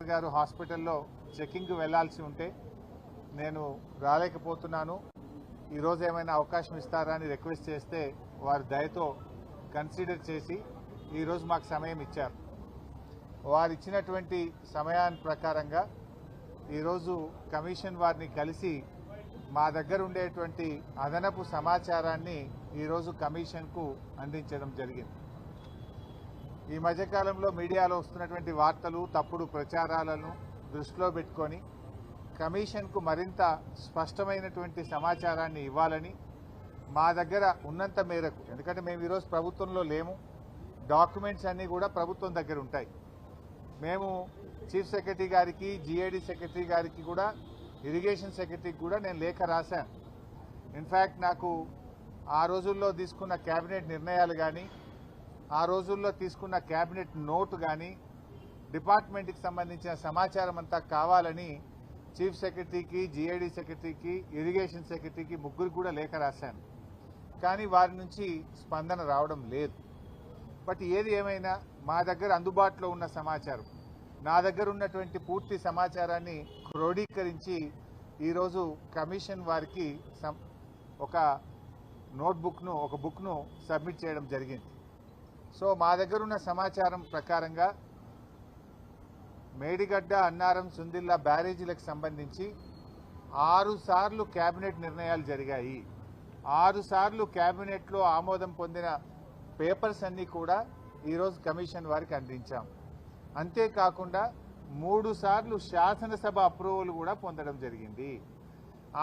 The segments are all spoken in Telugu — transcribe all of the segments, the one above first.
గారు హాస్పిటల్లో చెకింగ్కి వెళ్ళాల్సి ఉంటే నేను రాలేకపోతున్నాను. ఈరోజు ఏమైనా అవకాశం ఇస్తారా అని రిక్వెస్ట్ చేస్తే వారి దయతో కన్సిడర్ చేసి ఈరోజు మాకు సమయం ఇచ్చారు. వారు ఇచ్చినటువంటి సమయాన్ని ప్రకారంగా ఈరోజు కమిషన్ వారిని కలిసి మా దగ్గర ఉండేటువంటి అదనపు సమాచారాన్ని ఈరోజు కమిషన్కు అందించడం జరిగింది. ఈ మధ్యకాలంలో మీడియాలో వస్తున్నటువంటి వార్తలు తప్పుడు ప్రచారాలను దృష్టిలో పెట్టుకొని కమిషన్కు మరింత స్పష్టమైనటువంటి సమాచారాన్ని ఇవ్వాలని మా దగ్గర ఉన్నంత మేరకు ఎందుకంటే మేము ఈరోజు ప్రభుత్వంలో లేము డాక్యుమెంట్స్ అన్నీ కూడా ప్రభుత్వం దగ్గర ఉంటాయి. మేము చీఫ్ సెక్రటరీ గారికి జిఐడి సెక్రటరీ గారికి కూడా ఇరిగేషన్ సెక్రటరీకి కూడా నేను లేఖ రాశాను. ఇన్ఫ్యాక్ట్ నాకు ఆ రోజుల్లో తీసుకున్న కేబినెట్ నిర్ణయాలు కానీ ఆ రోజుల్లో తీసుకున్న కేబినెట్ నోటు కానీ డిపార్ట్మెంట్కి సంబంధించిన సమాచారం అంతా కావాలని చీఫ్ సెక్రటరీకి జీఐడి సెక్రటరీకి ఇరిగేషన్ సెక్రటరీకి ముగ్గురు కూడా లేఖ రాశాను. కానీ వారి నుంచి స్పందన రావడం లేదు. బట్ ఏది ఏమైనా మా దగ్గర అందుబాటులో ఉన్న సమాచారం నా దగ్గర ఉన్నటువంటి పూర్తి సమాచారాన్ని క్రోడీకరించి ఈరోజు కమిషన్ వారికి సం- ఒక నోట్బుక్ను ఒక బుక్ను సబ్మిట్ చేయడం జరిగింది. సో మా దగ్గర ఉన్న సమాచారం ప్రకారంగా మేడిగడ్డ అన్నారం సుందిల్లా బ్యారేజీలకు సంబంధించి ఆరు సార్లు కేబినెట్ నిర్ణయాలు జరిగాయి. ఆరు సార్లు కేబినెట్లో ఆమోదం పొందిన పేపర్స్ అన్నీ కూడా ఈరోజు కమిషన్ వారికి అందించాం. అంతేకాకుండా మూడు సార్లు శాసనసభ అప్రూవల్ కూడా పొందడం జరిగింది.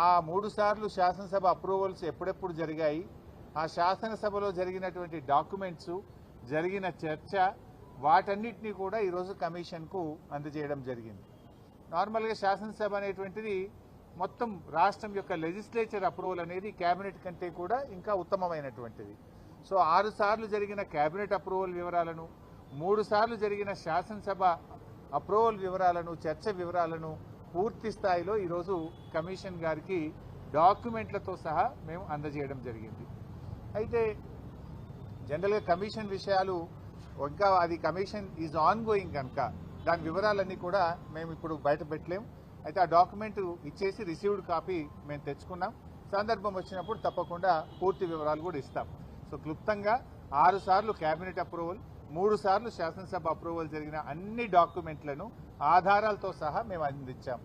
ఆ మూడు సార్లు శాసనసభ అప్రూవల్స్ ఎప్పుడెప్పుడు జరిగాయి? ఆ శాసనసభలో జరిగినటువంటి డాక్యుమెంట్స్ జరిగిన చర్చ వాటన్నిటినీ కూడా ఈరోజు కమిషన్కు అందజేయడం జరిగింది. నార్మల్గా శాసనసభ అనేటువంటిది మొత్తం రాష్ట్రం యొక్క లెజిస్లేచర్ అప్రూవల్ అనేది కేబినెట్ కంటే కూడా ఇంకా ఉత్తమమైనటువంటిది. సో ఆరు సార్లు జరిగిన కేబినెట్ అప్రూవల్ వివరాలను మూడు సార్లు జరిగిన శాసనసభ అప్రూవల్ వివరాలను చర్చ వివరాలను పూర్తి స్థాయిలో ఈరోజు కమిషన్ గారికి డాక్యుమెంట్లతో సహా మేము అందజేయడం జరిగింది. అయితే జనరల్గా కమిషన్ విషయాలు ఇంకా అది కమిషన్ ఈజ్ ఆన్ గోయింగ్ కనుక దాని వివరాలన్నీ కూడా మేము ఇప్పుడు బయట పెట్టలేము. అయితే ఆ డాక్యుమెంట్ ఇచ్చేసి రిసీవ్డ్ కాపీ మేము తెచ్చుకున్నాం. సందర్భం వచ్చినప్పుడు తప్పకుండా పూర్తి వివరాలు కూడా ఇస్తాం. సో క్లుప్తంగా ఆరు సార్లు కేబినెట్ అప్రూవల్ మూడు సార్లు శాసనసభ అప్రూవల్ జరిగిన అన్ని డాక్యుమెంట్లను ఆధారాలతో సహా మేము అందించాం.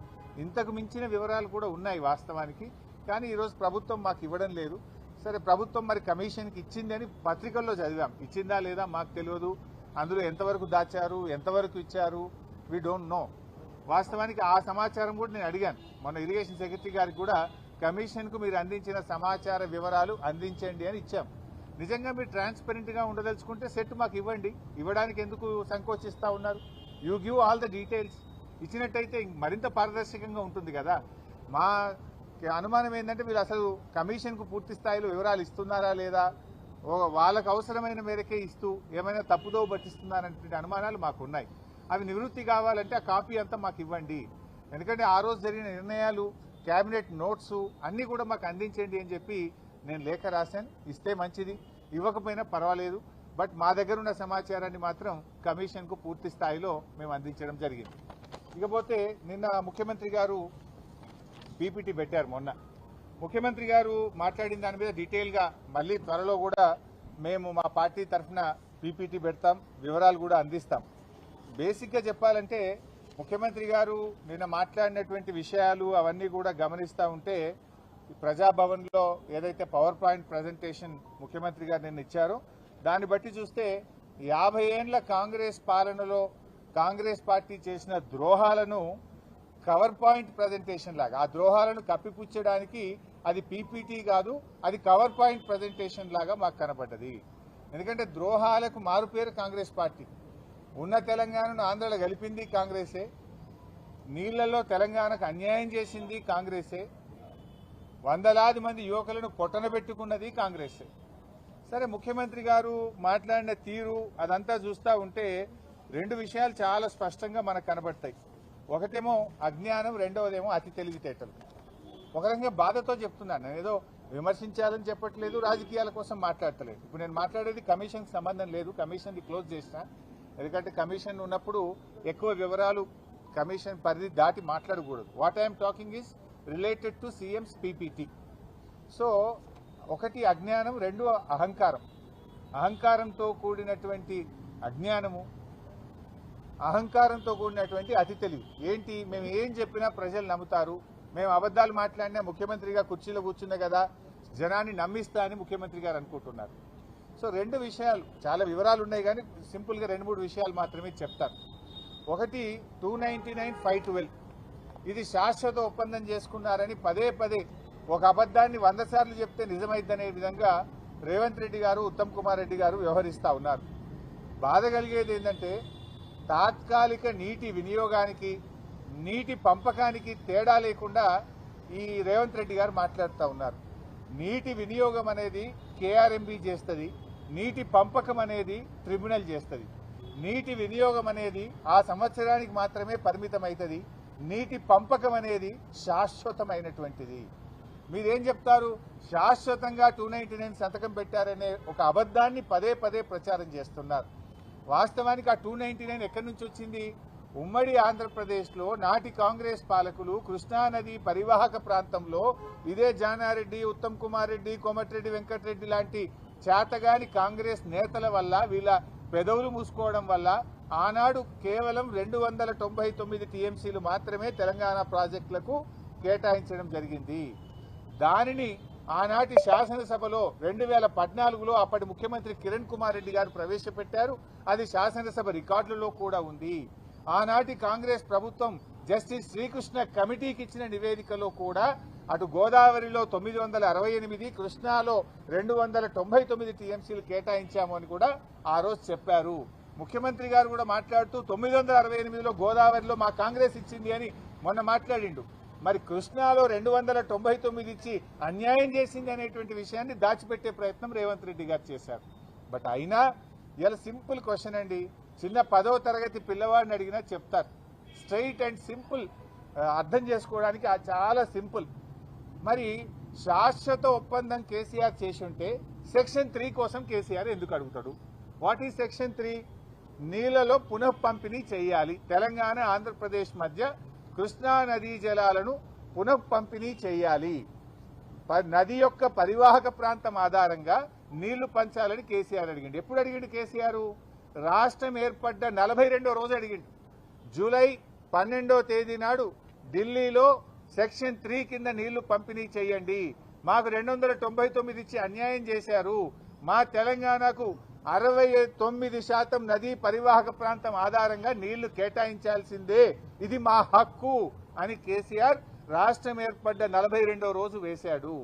ఇంతకు మించిన వివరాలు కూడా ఉన్నాయి వాస్తవానికి. కానీ ఈరోజు ప్రభుత్వం మాకు ఇవ్వడం లేదు. సరే ప్రభుత్వం మరి కమిషన్కి ఇచ్చింది అని పత్రికల్లో చదివాం. ఇచ్చిందా లేదా మాకు తెలియదు. అందులో ఎంతవరకు దాచారు ఎంతవరకు ఇచ్చారు వీ డోంట్ నో వాస్తవానికి ఆ సమాచారం కూడా నేను అడిగాను. మొన్న ఇరిగేషన్ సెక్రటరీ గారికి కూడా కమిషన్కు మీరు అందించిన సమాచార వివరాలు అందించండి అని ఇచ్చాం. నిజంగా మీరు ట్రాన్స్పరెంట్గా ఉండదలుచుకుంటే సెట్ మాకు ఇవ్వండి. ఇవ్వడానికి ఎందుకు సంకోచిస్తూ ఉన్నారు? You give all the details ఇచ్చినట్టయితే మరింత పారదర్శకంగా ఉంటుంది కదా. మా అనుమానం ఏంటంటే మీరు అసలు కమిషన్కు పూర్తి స్థాయిలో వివరాలు ఇస్తున్నారా లేదా? వాళ్ళకు అవసరమైన మేరకే ఇస్తూ ఏమైనా తప్పుదో పట్టిస్తున్నారనే అనుమానాలు మాకు ఉన్నాయి అవి నివృత్తి కావాలంటే ఆ కాపీ అంతా మాకు ఇవ్వండి. ఎందుకంటే ఆ రోజు జరిగిన నిర్ణయాలు క్యాబినెట్ నోట్స్ అన్నీ కూడా మాకు అందించండి అని చెప్పి నేను లేఖ రాశాను. ఇస్తే మంచిది ఇవ్వకపోయినా పర్వాలేదు. బట్ మా దగ్గర ఉన్న సమాచారాన్ని మాత్రం కమిషన్కు పూర్తి స్థాయిలో మేము అందించడం జరిగింది. ఇకపోతే నిన్న ముఖ్యమంత్రి గారు పీపీటీ పెట్టారు మొన్న. ముఖ్యమంత్రి గారు మాట్లాడిన దాని మీద డీటెయిల్గా మళ్ళీ త్వరలో కూడా మేము మా పార్టీ తరఫున పీపీటీ పెడతాం వివరాలు కూడా అందిస్తాం. బేసిక్గా చెప్పాలంటే ముఖ్యమంత్రి గారు నిన్న మాట్లాడినటువంటి విషయాలు అవన్నీ కూడా గమనిస్తూ ఉంటే ప్రజాభవన్లో ఏదైతే పవర్ పాయింట్ ప్రజెంటేషన్ ముఖ్యమంత్రి గారు నిన్న ఇచ్చారో దాన్ని బట్టి చూస్తే యాభై ఏండ్ల కాంగ్రెస్ పాలనలో కాంగ్రెస్ పార్టీ చేసిన ద్రోహాలను కవర్ పాయింట్ ప్రజెంటేషన్ లాగా ఆ ద్రోహాలను కప్పిపుచ్చడానికి అది పీపీటీ కాదు అది కవర్ పాయింట్ ప్రజెంటేషన్ లాగా మాకు కనపడ్డది. ఎందుకంటే ద్రోహాలకు మారుపేరు కాంగ్రెస్ పార్టీ. ఉన్న తెలంగాణను ఆంధ్రలో గెలిపింది కాంగ్రెసే. నీళ్ళలో తెలంగాణకు అన్యాయం చేసింది కాంగ్రెసే. వందలాది మంది యువకులను పొట్టనబెట్టుకున్నది కాంగ్రెసే. సరే ముఖ్యమంత్రి గారు మాట్లాడిన తీరు అదంతా చూస్తూ ఉంటే రెండు విషయాలు చాలా స్పష్టంగా మనకు కనబడతాయి. ఒకటేమో అజ్ఞానం రెండవదేమో అతి తెలివితేటలు. ఒక రకంగా బాధతో చెప్తున్నాను. నేను ఏదో విమర్శించాలని చెప్పట్లేదు రాజకీయాల కోసం మాట్లాడతలేదు. ఇప్పుడు నేను మాట్లాడేది కమిషన్కి సంబంధం లేదు కమిషన్ది క్లోజ్ చేసిన ఎందుకంటే కమిషన్ ఉన్నప్పుడు ఎక్కువ వివరాలు కమిషన్ పరిధి దాటి మాట్లాడకూడదు. What I'm talking is related to CM's PPT so ఒకటి అజ్ఞానం రెండు అహంకారం. అహంకారంతో కూడినటువంటి అజ్ఞానము అహంకారంతో కూడినటువంటి అతి తెలివి ఏంటి? మేము ఏం చెప్పినా ప్రజలు నమ్ముతారు. మేము అబద్ధాలు మాట్లాడినా ముఖ్యమంత్రిగా కుర్చీలో కూర్చున్నా కదా జనాన్ని నమ్మిస్తా అని ముఖ్యమంత్రి గారు అనుకుంటున్నారు. సో రెండు విషయాలు చాలా వివరాలు ఉన్నాయి కానీ సింపుల్గా రెండు మూడు విషయాలు మాత్రమే చెప్తాను. ఒకటి two ninety nine five twelve ఇది శాశ్వత ఒప్పందం చేసుకున్నారని పదే పదే ఒక అబద్ధాన్ని వంద సార్లు చెప్తే నిజమైద్దనే విధంగా రేవంత్ రెడ్డి గారు ఉత్తమ్ కుమార్ రెడ్డి గారు వ్యవహరిస్తూ ఉన్నారు. బాధ కలిగేది ఏంటంటే తాత్కాలిక నీటి వినియోగానికి నీటి పంపకానికి తేడా లేకుండా ఈ రేవంత్ రెడ్డి గారు మాట్లాడుతూ ఉన్నారు. నీటి వినియోగం అనేది కేఆర్ఎంబి చేస్తుంది నీటి పంపకం అనేది ట్రిబ్యునల్ చేస్తుంది. నీటి వినియోగం అనేది ఆ సంవత్సరానికి మాత్రమే పరిమితం అవుతుంది నీటి పంపకం అనేది శాశ్వతమైనటువంటిది. మీరేం చెప్తారు? శాశ్వతంగా టూ నైన్టీ నైన్ సంతకం పెట్టారనే ఒక అబద్ధాన్ని పదే పదే ప్రచారం చేస్తున్నారు. వాస్తవానికి ఆ టూ నైన్టీ నైన్ ఎక్కడి నుంచి వచ్చింది? ఉమ్మడి ఆంధ్రప్రదేశ్లో నాటి కాంగ్రెస్ పాలకులు కృష్ణానది పరివాహక ప్రాంతంలో ఇదే జానారెడ్డి ఉత్తమ్ కుమార్ రెడ్డి కోమటిరెడ్డి వెంకటరెడ్డి లాంటి చేతగాని కాంగ్రెస్ నేతల వల్ల వీళ్ళ పెదవులు మూసుకోవడం వల్ల ఆనాడు కేవలం రెండు వందల తొంభై తొమ్మిది టీఎంసీలు మాత్రమే తెలంగాణ ప్రాజెక్టులకు కేటాయించడం జరిగింది. దానిని ఆనాటి శాసనసభలో రెండు వేల పద్నాలుగులో అప్పటి ముఖ్యమంత్రి కిరణ్ కుమార్ రెడ్డి గారు ప్రవేశపెట్టారు. అది శాసనసభ రికార్డులలో కూడా ఉంది. ఆనాటి కాంగ్రెస్ ప్రభుత్వం జస్టిస్ శ్రీకృష్ణ కమిటీకి ఇచ్చిన నివేదికలో కూడా అటు గోదావరిలో తొమ్మిది వందల అరవై ఎనిమిది కృష్ణాలో రెండు వందల తొంభై తొమ్మిది టీఎంసీలు కేటాయించాము అని కూడా ఆ రోజు చెప్పారు. ముఖ్యమంత్రి గారు కూడా మాట్లాడుతూ తొమ్మిది వందల అరవై ఎనిమిదిలో గోదావరిలో మా కాంగ్రెస్ ఇచ్చింది అని మొన్న మాట్లాడిండు. మరి కృష్ణాలో రెండు వందల తొంభై తొమ్మిది ఇచ్చి అన్యాయం చేసింది అనేటువంటి విషయాన్ని దాచిపెట్టే ప్రయత్నం రేవంత్ రెడ్డి గారు చేశారు. బట్ అయినా ఇలా సింపుల్ క్వశ్చన్ అండి. చిన్న పదవ తరగతి పిల్లవాడిని అడిగినా చెప్తారు. స్ట్రైట్ అండ్ సింపుల్ అర్థం చేసుకోవడానికి చాలా సింపుల్. మరి శాశ్వత ఒప్పందం కేసీఆర్ చేసి ఉంటే సెక్షన్ త్రీ కోసం కేసీఆర్ ఎందుకు అడుగుతాడు? వాట్ ఈ సెక్షన్ త్రీ? నీళ్ళలో పునఃపంపిణీ చేయాలి. తెలంగాణ ఆంధ్రప్రదేశ్ మధ్య కృష్ణా నదీ జలాలను పునఃపంపిణీ చేయాలి. ప- నది యొక్క పరివాహక ప్రాంతం ఆధారంగా నీళ్ళు పంచాలని కేసీఆర్ అడిగిండు. ఎప్పుడు అడిగిండు కేసీఆర్? రాష్ట్రం ఏర్పడ్డ నలభై రెండో రోజు అడిగిండు. జూలై పన్నెండో తేదీ నాడు ఢిల్లీలో సెక్షన్ త్రీ కింద నీళ్ళు పంపిణీ చేయండి. మాకు రెండు వందల తొంభై ఇచ్చి అన్యాయం చేశారు. మా తెలంగాణకు అరవై తొమ్మిది శాతం నదీ పరివాహక ప్రాంతం ఆధారంగా నీళ్ళు కేటాయించాల్సిందే. ఇది మా హక్కు అని కేసీఆర్ రాష్ట్రం ఏర్పడ్డ నలభై రోజు వేశాడు.